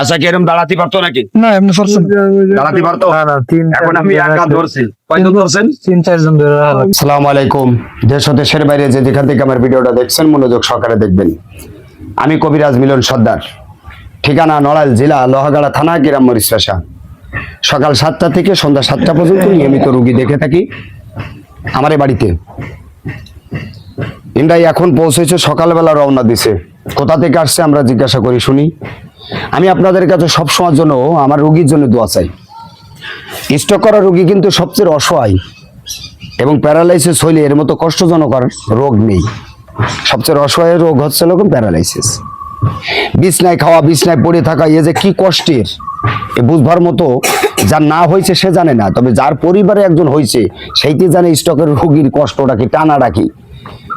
আচ্ছা কি এরকম দাঁড়াতে পারতো নাকি? না এমনি পারছেন দাঁড়াতে পারতো? না না তিন এখন আমি একা ধরছি। কয়জন ধরছেন? তিন চারজন ধরে আসসালামু আলাইকুম। দেশ দেশের বাইরে যে যেখান থেকে আমার ভিডিওটা দেখছেন মনোযোগ সহকারে দেখবেন। আমি কবিরাজ মিলন সর্দার। ঠিকানা নড়াইল জেলা লোহাগাড়া থানা গ্রাম মরিশাসা সকাল সাতটা থেকে সন্ধ্যা সাতটা পর্যন্ত নিয়মিত রুগী দেখে থাকি আমার বাড়িতে। ইন্দ্রাই এখন পৌঁছেছে সকালবেলা রওনা দিছে। কোথা থেকে আসছে আমরা জিজ্ঞাসা করি শুনি। আমি আপনাদের কাছে সবসময়ের জন্য আমার রুগীর জন্য দোয়া চাই। স্টক করা রুগী কিন্তু সবচেয়ে অসহায় এবং প্যারালাইসিস হইলে এর মতো কষ্টজনক রোগ নেই। সবচেয়ে অসহায় রোগ হচ্ছে এরকম প্যারালাইসিস। বিছনায় খাওয়া, বিছনায় পড়ে থাকা, এ যে কি কষ্টের। এ বুঝবার মতো যার না হয়েছে সে জানে না, তবে যার পরিবারে একজন হয়েছে, সেইটি জানে স্টকের রোগীর কষ্টটা কি কি।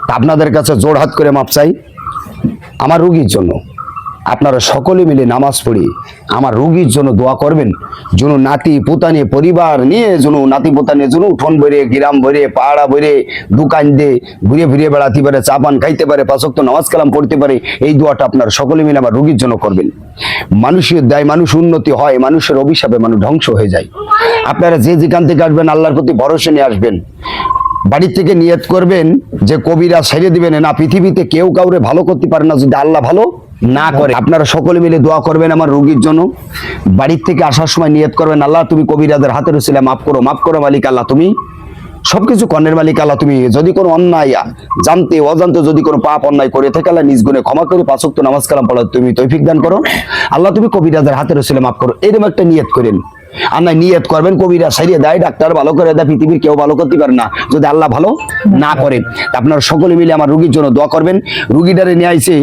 তা আপনাদের কাছে জোড়হাত করে মাপ চাই, আমার রুগীর জন্য। আপনারা সকলে মিলে নামাজ পড়ি। আমার রুগীর জন্য দোয়া করবেন। যেন নাতি পুতানি পরিবার নিয়ে যেন নাতি পুতানি যেন উঠোন বইরে গ্রাম বইরে পাহাড়া বইরে দোকান দিয়ে ঘুরে ফিরে বেড়াতে পারে, চা পান খাইতে পারে পাঁচক্ত নামাজ কালাম পড়তে পারে। এই দোয়াটা আপনারা সকলে মিলে আমার রুগীর জন্য করবেন। মানুষের দায়, মানুষ উন্নতি হয়, মানুষের অভিশাপে মানুষ ধ্বংস হয়ে যায়। আপনারা যে যেখান থেকে আসবেন, আল্লাহর প্রতি ভরসা নিয়ে আসবেন। বাড়ির থেকে নিয়ত করবেন যে কবিরা ছেড়ে দিবেন না, পৃথিবীতে কেউ কাউরে ভালো করতে পারে না যদি আল্লাহ ভালো না করে। আপনারা সকলে মিলে দোয়া করবেন আমার রোগীর জন্য। বাড়ির থেকে আসার সময় নিয়ত করবেন, আল্লাহ তুমি কবিরাদের হাতে রয়েছিলে মাফ করো মাফ করো মালিক আল্লাহ তুমি। সবকিছু কর্ণের মালিক আল্লাহ তুমি। যদি কোনো অন্যায়, জানতে, অজান্তে যদি কোনো পাপ অন্যায় করে থাকে, আল্লাহ নিজ গুণে ক্ষমা করে পাঁচক্ত নামাজ কালাম পড়া তুমি তৈফিক দান করো। আল্লাহ তুমি কবিরাজের হাতে রসিলে মাফ করো। এরকম একটা নিয়ত করেন। নাই নিয়ত করবেন, কবিরা সারিয়ে দেয়, ডাক্তার ভালো করে দেয়, পৃথিবীর কেউ ভালো করতে পারে না। যদি আল্লাহ ভালো না করে আপনারা সকলে মিলে আমার রুগীর জন্য দোয়া করবেন। রুগীটারে নিয়ে আইসে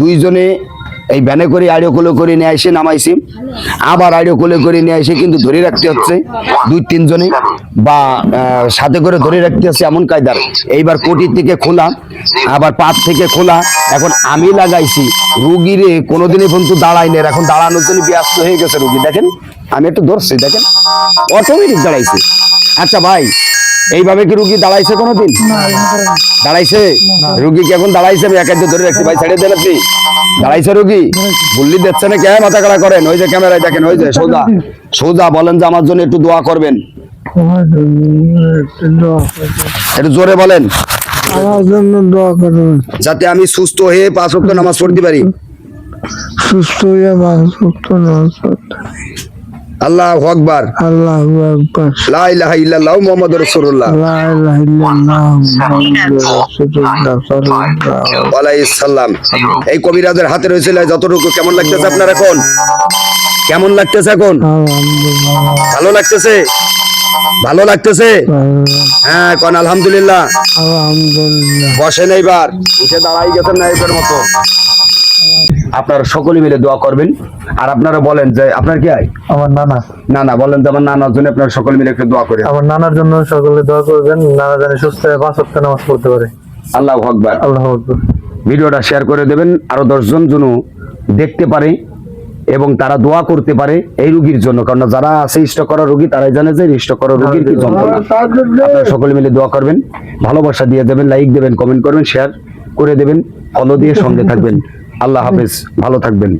দুইজনে এই ভ্যানে করে আইডিও কোলে করে নিয়ে আইসে নামাইছি। আবার আইডিও কোলে করে নিয়ে আইসে, কিন্তু ধরে রাখতে হচ্ছে দুই তিনজনে। বা সাথে করে ধরে রাখতে হচ্ছে এমন কায়দার। এইবার কোটি থেকে খোলা, আবার পাত থেকে খোলা। এখন আমি লাগাইছি রুগীরে কোনোদিনই কিন্তু দাঁড়াই না। এখন দাঁড়ানোর জন্য ব্যস্ত হয়ে গেছে রুগী। দেখেন, আমি একটু ধরছি, দেখেন। অটোমেটিক দাঁড়াইছে। আচ্ছা ভাই, এইভাবে কি রুগী দাঁড়াইছে কোনোদিন? দাঁড়াইছে? রুগী কি এখন দাঁড়াইছে? আমি একাই ধরে রাখছি। ভাই, ছেড়ে দেন আপনি। দাঁড়াইছে রুগী? বললি দিচ্ছে না কে? মাথা কাড়া করেন। ওই যে ক্যামেরায় দেখেন, ওই যে সোজা। সোজা বলেন যে, আমার জন্য একটু দোয়া করবেন। একটু জোরে বলেন। আমার জন্য দোয়া যাতে আমি সুস্থ হয়ে পাঁচ নামাজ পড়তে পারি। সুস্থ হয়ে সুস্থ নামাজ পড়তে। আল্লাহ আকবার। আল্লাহু আকবার লা ইলাহা ইল্লাল্লাহু মুহাম্মাদুর রাসূলুল্লাহ। লা ইলাহা ইল্লাল্লাহ এই কবিরাজের হাতে রয়েছিল যতটুকু কেমন লাগতেছে আপনার এখন? কেমন লাগতেছে এখন? ভালো লাগতেছে? ভালো লাগতেছে? হ্যাঁ কোন আলহামদুলিল্লাহ। আলহামদুলিল্লাহ। বসেন এইবার উঠে দাঁড়াই গেছেন না এবার মতো। আপনারা সকলে মিলে দোয়া করবেন। আর আপনারা বলেন যে আপনার কি হয় আমার নানা। না না বলেন যে আমার নানার জন্য আপনারা সকলে মিলে একটু দোয়া করেন। আমার নানার জন্য সকলে দোয়া করবেন নানা জানি সুস্থ হয়ে পাঁচ ওয়াক্ত নামাজ পড়তে পারে। আল্লাহ আকবার। আল্লাহ আকবার। ভিডিওটা শেয়ার করে দেবেন আরও দশজন যেন দেখতে পারে। এবং তারা দোয়া করতে পারে এই রুগীর জন্য। কারণ যারা আছে ইষ্ট করা রোগী তারাই জানে যে ইষ্ট করা রোগীর কি যন্ত্রণা। আপনারা সকলে মিলে দোয়া করবেন ভালোবাসা দিয়ে দেবেন লাইক দেবেন কমেন্ট করবেন শেয়ার করে দেবেন ফলো দিয়ে সঙ্গে থাকবেন। আল্লাহ হাফেজ ভালো থাকবেন।